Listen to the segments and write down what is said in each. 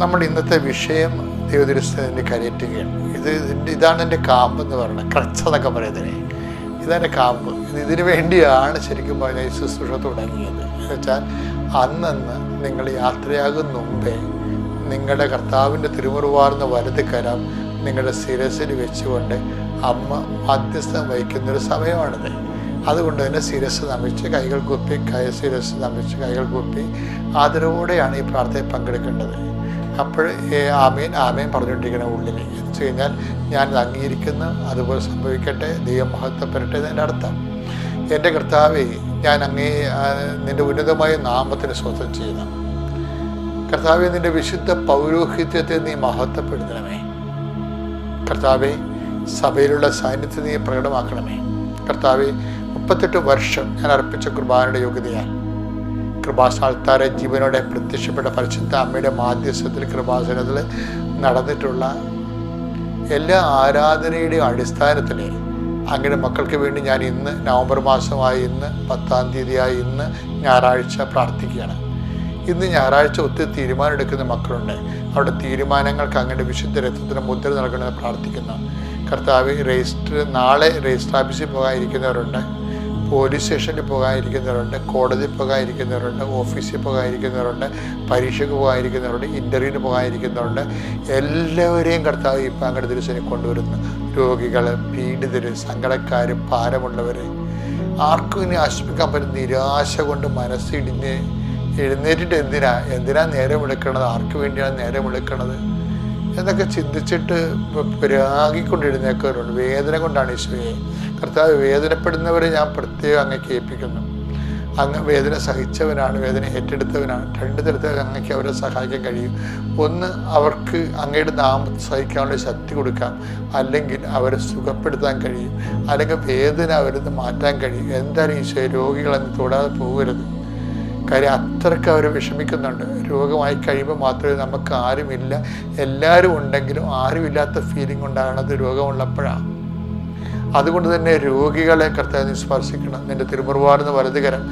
നമ്മുടെ ഇന്നത്തെ വിഷയം ദൈവദുരസ്ഥനെ കരയറ്റുകയാണ്. ഇത് ഇതാണ് എന്റെ കാമ്പ് എന്ന് പറയുന്നത്. ക്രച്ച എന്നൊക്കെ പറയുന്നതിനെ. ഇതാണ് കാമ്പ്. ഇത് ഇതിനു വേണ്ടിയാണ് ശരിക്കും പറഞ്ഞാൽ ശുശ്രൂഷ തുടങ്ങിയത് എന്ന് വെച്ചാൽ അന്നന്ന് നിങ്ങൾ യാത്രയാകും മുമ്പേ നിങ്ങളുടെ കർത്താവിന്റെ തിരുമുറുവാർന്ന വലത് കരം നിങ്ങളുടെ ശിരസിൽ വെച്ചുകൊണ്ട് അമ്മ മധ്യസ്ഥം വഹിക്കുന്നൊരു സമയമാണിത്. അതുകൊണ്ട് തന്നെ ശിരസ് നമിച്ച് കൈകൾ കുപ്പി കൈ ശിരസ് നമിച്ച് കൈകൾ കുപ്പി. ആദരവോടെയാണ് ഈ പ്രാർത്ഥനയിൽ പങ്കെടുക്കേണ്ടത്. അപ്പോൾ ആമേൻ ആമീൻ പറഞ്ഞുകൊണ്ടിരിക്കണം ഉള്ളിൽ എന്ന് വെച്ച് കഴിഞ്ഞാൽ ഞാനിത് അംഗീകരിക്കുന്നു. അതുപോലെ സംഭവിക്കട്ടെ ദൈവം മഹത്വപ്പെടട്ടെ എന്നതിന്റെ അർത്ഥം. എന്റെ കർത്താവെ ഞാൻ അങ്ങേ നിന്റെ ഉന്നതമായ നാമത്തിന് സ്വന്തം ചെയ്യണം കർത്താവെ നിന്റെ വിശുദ്ധ പൗരോഹിത്യത്തെ നീ മഹത്വപ്പെടുത്തണമേ. കർത്താവെ സഭയിലുള്ള സാന്നിധ്യം നീ പ്രകടമാക്കണമേ. കർത്താവെ മുപ്പത്തെട്ട് വർഷം ഞാൻ അർപ്പിച്ച കുർബാനയുടെ യോഗ്യതയാൽ കൃപാസ്ഥാനത്താരെ ജീവനോടെ പ്രത്യക്ഷപ്പെട്ട പരിശുദ്ധ അമ്മയുടെ മാധ്യസ്ഥത്തിൽ കൃപാസനത്തിൽ നടന്നിട്ടുള്ള എല്ലാ ആരാധനയുടെയും അടിസ്ഥാനത്തിൽ അങ്ങയുടെ മക്കൾക്ക് വേണ്ടി ഞാൻ ഇന്ന് നവംബർ മാസമായി ഇന്ന് പത്താം തീയതിയായി ഇന്ന് ഞായറാഴ്ച പ്രാർത്ഥിക്കുകയാണ്. ഇന്ന് ഞായറാഴ്ച ഒത്തിരി തീരുമാനം എടുക്കുന്ന മക്കളുണ്ട്. അവരുടെ തീരുമാനങ്ങൾക്ക് അങ്ങയുടെ വിശുദ്ധ രക്തത്തിന് മുദ്ര നൽകണമെന്ന് പ്രാർത്ഥിക്കുന്നു. കർത്താവ് രജിസ്റ്റർ നാളെ രജിസ്റ്റർ ഓഫീസിൽ പോകാനിരിക്കുന്നവരുണ്ട്. പോലീസ് സ്റ്റേഷനിൽ പോകാതിരിക്കുന്നവരുണ്ട് കോടതിയിൽ പോകാതിരിക്കുന്നവരുണ്ട് ഓഫീസിൽ പോകാതിരിക്കുന്നവരുണ്ട് പരീക്ഷയ്ക്ക് പോകാതിരിക്കുന്നവരുണ്ട് ഇന്റർവ്യൂവിന് പോകാതിരിക്കുന്നവരുണ്ട്. എല്ലാവരെയും കർത്താവ് അങ്ങയുടെ ദിവസം കൊണ്ടുവരുന്നു. രോഗികൾ പീഡിതർ സങ്കടക്കാർ ഭാരമുള്ളവർ ആർക്കും ഇനി ആശ്രമിക്കാൻ പറ്റുന്ന നിരാശ കൊണ്ട് മനസ്സിടിഞ്ഞ് എഴുന്നേറ്റിട്ട് എന്തിനാ? എന്തിനാ നേരം വിളിക്കണത് ആർക്ക് വേണ്ടിയാണ് നേരം വിളിക്കണത് എന്നൊക്കെ ചിന്തിച്ചിട്ട് പിരാകിക്കൊണ്ട് എഴുന്നേക്കവരുണ്ട് വേദന കൊണ്ടാണ് ഈശോയെ. കർത്താവ് വേദനപ്പെടുന്നവരെ ഞാൻ പ്രത്യേകം അങ്ങേക്ക് ഏൽപ്പിക്കുന്നു അങ്ങ് വേദന സഹിച്ചവനാണ് വേദന ഏറ്റെടുത്തവനാണ്. രണ്ട് തരത്തിൽ അങ്ങക്ക് അവരെ സഹായിക്കാൻ കഴിയും. ഒന്ന് അവർക്ക് അങ്ങയുടെ നാമം സഹിക്കാനുള്ള ശക്തി കൊടുക്കാം. അല്ലെങ്കിൽ അവരെ സുഖപ്പെടുത്താൻ കഴിയും. അല്ലെങ്കിൽ വേദന അവരിന്ന് മാറ്റാൻ കഴിയും. എന്തായാലും ഈശോയെ? രോഗികളെന്ന് തൊടാതെ പോകരുത്. കാര്യം അത്രയ്ക്ക് അവർ വിഷമിക്കുന്നുണ്ട്. രോഗമായി കഴിയുമ്പോൾ മാത്രമേ നമുക്ക് ആരുമില്ല. എല്ലാവരും ഉണ്ടെങ്കിലും ആരുമില്ലാത്ത ഫീലിംഗ് ഉണ്ടാകണത് രോഗമുള്ളപ്പോഴാണ്. അതുകൊണ്ട് തന്നെ രോഗികളെ കർത്താവ് നീ സ്പർശിക്കണം. നിന്റെ തിരുമുറുവാർന്ന വലതുകരം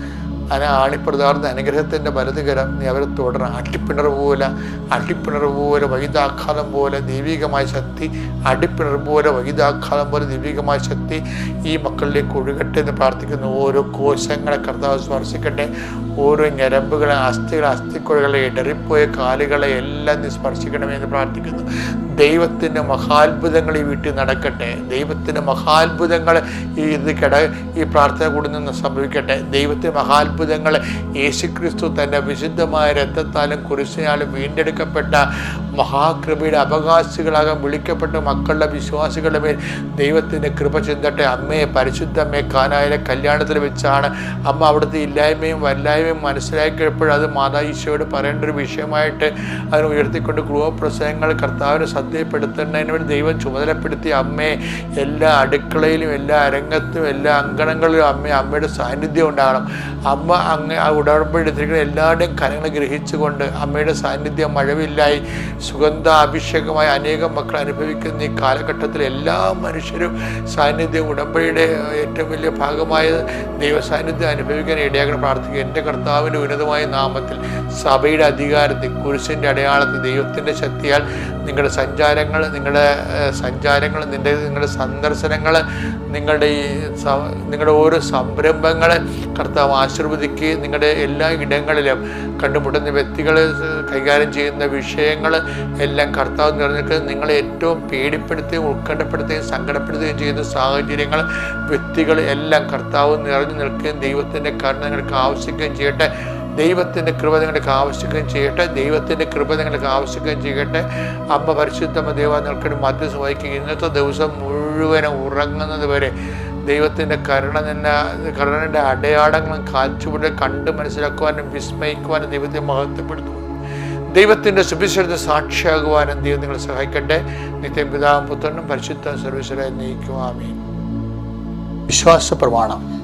അന ആണിപ്രതാർന്ന അനുഗ്രഹത്തിന്റെ വലതുകരം നീ അവരെ തുടരണം. അട്ടിപ്പിണർ പോലെ അട്ടിപ്പിണർ പോലെ വൈദാഘാതം പോലെ ദൈവികമായ ശക്തി. അടിപ്പിണർ പോലെ വൈദാഘാതം പോലെ ദൈവികമായ ശക്തി. ഈ മക്കളിലേക്ക് ഒഴുകട്ടെ എന്ന് പ്രാർത്ഥിക്കുന്ന. ഓരോ കോശങ്ങളെ കർത്താവ് സ്പർശിക്കട്ടെ. ഓരോ ഞരമ്പുകളെ അസ്ഥികളെ അസ്ഥിക്കുഴകളെ ഇടറിപ്പോയ കാലുകളെ എല്ലാം നീ സ്പർശിക്കണമെന്ന് പ്രാർത്ഥിക്കുന്നു. ദൈവത്തിന്റെ മഹാത്ഭുതങ്ങൾ ഈ വീട്ടിൽ നടക്കട്ടെ. ദൈവത്തിന്റെ മഹാത്ഭുതങ്ങൾ ഈ ഇത് കിട ഈ പ്രാർത്ഥന കൂടി നിന്ന് സംഭവിക്കട്ടെ. ദൈവത്തിന്റെ മഹാത്ഭുതങ്ങൾ യേശുക്രിസ്തു തന്റെ വിശുദ്ധമായ രക്തത്താലും കുരിശിനാലും വീണ്ടെടുക്കപ്പെട്ട മഹാകൃപയുടെ അവകാശികളാകാൻ വിളിക്കപ്പെട്ട മക്കളുടെ വിശ്വാസികളുടെ മേൽ ദൈവത്തിന്റെ കൃപ ചിന്തട്ടെ. അമ്മയെ പരിശുദ്ധ അമ്മയെ കാനായിലെ കല്യാണത്തിൽ വെച്ചാണ് അമ്മ അവിടുത്തെ ഇല്ലായ്മയും വല്ലായ്മയും മനസ്സിലാക്കിയപ്പോൾ അത് മാതാ ഈശോയോട് പറയേണ്ട ഒരു വിഷയമായിട്ട് അതിനെ ഉയർത്തിക്കൊണ്ട് ഗൃഹപ്രസംഗങ്ങൾ കർത്താവിനെ സദ്യപ്പെടുത്തേണ്ടതിന് വേണ്ടി ദൈവം ചുമതലപ്പെടുത്തിയ അമ്മയെ എല്ലാ അടുക്കളയിലും എല്ലാ അരങ്ങത്തും എല്ലാ അങ്കണങ്ങളിലും അമ്മ അമ്മയുടെ സാന്നിധ്യം ഉണ്ടാകണം. അമ്മ അങ്ങ് ഉടമ്പടിത്തിരിക്കുന്ന എല്ലാവരുടെയും കരങ്ങൾ ഗ്രഹിച്ചുകൊണ്ട് അമ്മയുടെ സാന്നിധ്യം മഴവില്ലായി സുഗന്ധ അഭിഷേകമായി അനേകം മക്കൾ അനുഭവിക്കുന്ന ഈ കാലഘട്ടത്തിൽ എല്ലാ മനുഷ്യരും സാന്നിധ്യം ഉടമ്പടിയുടെ ഏറ്റവും വലിയ ഭാഗമായ ദൈവസാന്നിധ്യം അനുഭവിക്കാൻ ഇടയാകണം. പ്രാർത്ഥിക്കുക. എന്റെ കർത്താവിന്റെ ഉന്നതമായ നാമത്തിൽ സഭയുടെ അധികാരത്തിൽ കുരിശിന്റെ അടയാളത്തിൽ ദൈവത്തിന്റെ ശക്തിയാൽ നിങ്ങളുടെ സഞ്ചാരങ്ങൾ നിങ്ങളുടെ സഞ്ചാരങ്ങൾ നിന്റെ നിങ്ങളുടെ സന്ദർശനങ്ങൾ നിങ്ങളുടെ ഈ നിങ്ങളുടെ ഓരോ സംരംഭങ്ങൾ കർത്താവ് ആശീർവദിക്കുകയും നിങ്ങളുടെ എല്ലാ ഇടങ്ങളിലും കണ്ടുമുട്ടുന്ന വ്യക്തികൾ കൈകാര്യം ചെയ്യുന്ന വിഷയങ്ങൾ എല്ലാം കർത്താവ് നിറഞ്ഞിട്ട് നിങ്ങളെ ഏറ്റവും പേടിപ്പെടുത്തുകയും ഉത്കണ്ഠപ്പെടുത്തുകയും സങ്കടപ്പെടുത്തുകയും ചെയ്യുന്ന സാഹചര്യങ്ങൾ വ്യക്തികൾ എല്ലാം കർത്താവ് നിറഞ്ഞു നിൽക്കുകയും ദൈവത്തിന്റെ കാരണങ്ങൾക്ക് ആവശ്യിക്കുകയും ചെയ്യട്ടെ. ദൈവത്തിന്റെ കൃപ നിങ്ങൾക്ക് ആവശ്യക്കുകയും ചെയ്യട്ടെ. ദൈവത്തിന്റെ കൃപ നിങ്ങൾക്ക് ആവശ്യക്കുകയും ചെയ്യട്ടെ. അമ്മ പരിശുദ്ധമ ദൈവ നിങ്ങൾക്ക് മധ്യസ്ഥ വഹിക്കുക ഇന്നത്തെ ദിവസം മുഴുവനും ഉറങ്ങുന്നത് വരെ ദൈവത്തിന്റെ കരുണ നിന്നെ കരുണയുടെ അടയാളങ്ങളും കാച്ചുപിടി കണ്ട് മനസ്സിലാക്കുവാനും വിസ്മയിക്കുവാനും ദൈവത്തെ മഹത്വപ്പെടുത്തുവാനും ദൈവത്തിന്റെ സുഭിശ്വരത്തെ സാക്ഷിയാകുവാനും ദൈവം നിങ്ങളെ സഹായിക്കട്ടെ. നിത്യം പിതാവും പുത്രനും പരിശുദ്ധ സർവീശ്വരായി നയിക്കുവാമേ വിശ്വാസ പ്രമാണം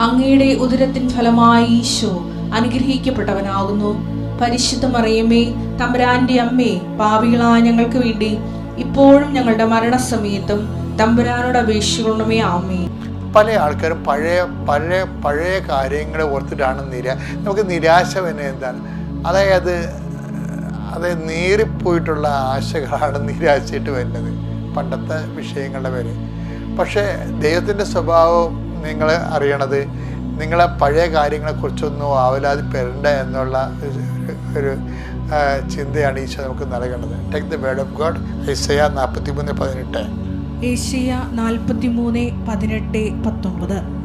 അങ്ങയുടെ ഉദരത്തിൻ ഫലമായി ഈശോ അനുഗ്രഹിക്കപ്പെട്ടവനാകുന്നു. പരിശുദ്ധ മറിയമ്മേ തമ്പുരാന്റെ അമ്മേ പാവികളായ ഞങ്ങൾക്ക് വേണ്ടി ഇപ്പോഴും ഞങ്ങളുടെ മരണസമയത്തും തമ്പുരാനോട് അപേക്ഷിക്കണമേ ആമേ പല ആൾക്കാരും പഴയ പഴയ പഴയ കാര്യങ്ങളെ ഓർത്തിട്ടാണ് നിര നമുക്ക് നിരാശ തന്നെ എന്താണ്? അതായത് അത് നേറിപ്പോയിട്ടുള്ള ആശകളാണ് നിരാശയിട്ട് വരുന്നത് പണ്ടത്തെ വിഷയങ്ങളുടെ പേര്. പക്ഷേ ദൈവത്തിന്റെ സ്വഭാവം നിങ്ങൾ അറിയണത്? നിങ്ങളെ പഴയ കാര്യങ്ങളെക്കുറിച്ചൊന്നും ആവലാതി പെരണ്ട എന്നുള്ള ഒരു- ചിന്തയാണ് ഈശോ നമുക്ക് നൽകേണ്ടത്. Take the word of God Isaiah നാൽപ്പത്തി മൂന്ന് പതിനെട്ട്. ഏഷ്യ നാൽപ്പത്തിമൂന്ന് പതിനെട്ട് പത്തൊമ്പത്.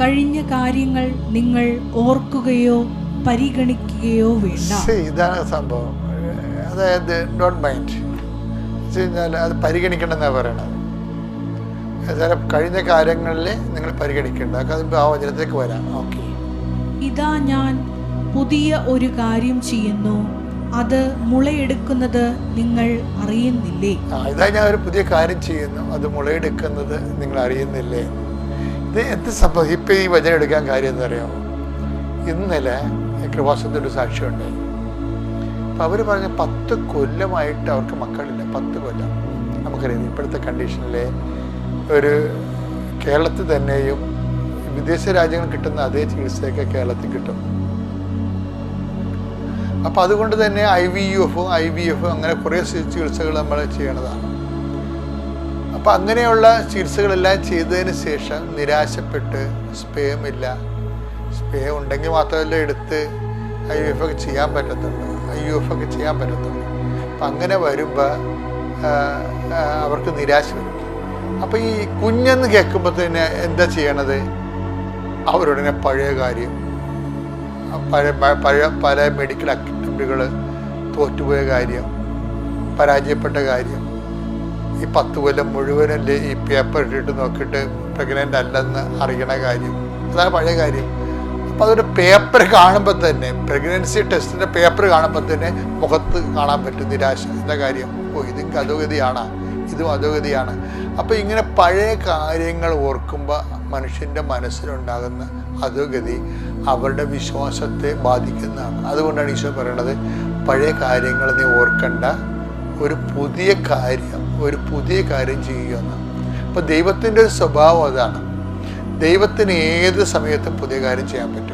കഴിഞ്ഞ കാര്യങ്ങൾ നിങ്ങൾ ഓർക്കുകയോ പരിഗണിക്കുകയോ വേണ്ട. ഇതാണ് സംഭവം. അതായത് ഡോണ്ട് മൈൻഡ് അത് പരിഗണിക്കണം എന്നാണ് പറയണത്. കഴിഞ്ഞ കാര്യങ്ങളിൽ നിങ്ങൾ പരിഗണിക്കേണ്ട. ആ വചനത്തിലേക്ക് വരാം. ഓക്കെ. ഇതാ ഞാൻ പുതിയ ഒരു കാര്യം ചെയ്യുന്നു. അത് മുളയെടുക്കുന്നത് നിങ്ങൾ അറിയുന്നില്ലേ? ഇതാ ഞാൻ ഒരു പുതിയ കാര്യം ചെയ്യുന്നു. അത് മുളയെടുക്കുന്നത് നിങ്ങൾ അറിയുന്നില്ലേ? ഇത് എന്ത് സംഭവം? ഇപ്പം ഈ വചനം എടുക്കാൻ കാര്യം എന്നറിയാമോ ഇന്നലെ കൃപാസത്തിന്റെ ഒരു സാക്ഷ്യമുണ്ട് അപ്പം അവർ പറഞ്ഞ പത്ത് കൊല്ലമായിട്ട് അവർക്ക് മക്കളില്ല. പത്ത് കൊല്ലം. നമുക്കറിയാം ഇപ്പോഴത്തെ കണ്ടീഷനിൽ ഒരു കേരളത്തിൽ തന്നെയും വിദേശ രാജ്യങ്ങളിൽ കിട്ടുന്ന അതേ ചികിത്സയൊക്കെ കേരളത്തിൽ കിട്ടും. അപ്പം അതുകൊണ്ട് തന്നെ ഐ വി യു എഫും ഐ വി എഫും അങ്ങനെ കുറേ ചികിത്സകൾ നമ്മൾ ചെയ്യണതാണ് അപ്പം അങ്ങനെയുള്ള ചികിത്സകളെല്ലാം ചെയ്തതിന് ശേഷം നിരാശപ്പെട്ട് സ്പേമില്ല. സ്പേം ഉണ്ടെങ്കിൽ മാത്രമല്ല എടുത്ത് ഐ യു എഫ് ഒക്കെ ചെയ്യാൻ പറ്റത്തുള്ളൂ. ഐ യു എഫ് ഒക്കെ ചെയ്യാൻ പറ്റത്തുള്ളൂ. അപ്പം അങ്ങനെ വരുമ്പോൾ അവർക്ക് നിരാശ വരും. അപ്പം ഈ കുഞ്ഞെന്ന് തന്നെ എന്താ ചെയ്യണത്? അവരുടനെ പഴയ കാര്യം പഴയ പഴയ പല മെഡിക്കൽ അറ്റംപ്റ്റുകൾ തോറ്റുപോയ കാര്യം പരാജയപ്പെട്ട കാര്യം ഈ പത്ത് കൊല്ലം മുഴുവനല്ലേ ഈ പേപ്പർ ഇട്ടിട്ട് നോക്കിയിട്ട് പ്രഗ്നന്റ് അല്ലെന്ന് അറിയണ കാര്യം. അതാണ് പഴയ കാര്യം. അപ്പോൾ അതൊരു പേപ്പർ കാണുമ്പോൾ തന്നെ പ്രഗ്നൻസി ടെസ്റ്റിന്റെ പേപ്പർ കാണുമ്പോൾ തന്നെ മുഖത്ത് കാണാൻ പറ്റും നിരാശ. എന്ന കാര്യം? ഓ ഇതും അധോഗതിയാണ് ഇതും അധോഗതിയാണ് അപ്പോൾ ഇങ്ങനെ പഴയ കാര്യങ്ങൾ ഓർക്കുമ്പോൾ മനുഷ്യന്റെ മനസ്സിലുണ്ടാകുന്ന അധോഗതി അവരുടെ വിശ്വാസത്തെ ബാധിക്കുന്നതാണ്. അതുകൊണ്ടാണ് ഈശോ പറയണത് പഴയ കാര്യങ്ങൾ നീ ഓർക്കണ്ട ഒരു പുതിയ കാര്യം ഒരു പുതിയ കാര്യം ചെയ്യുകയെന്ന് അപ്പോൾ ദൈവത്തിന്റെ ഒരു സ്വഭാവം അതാണ്. ദൈവത്തിന് ഏത് സമയത്തും പുതിയ കാര്യം ചെയ്യാൻ പറ്റും.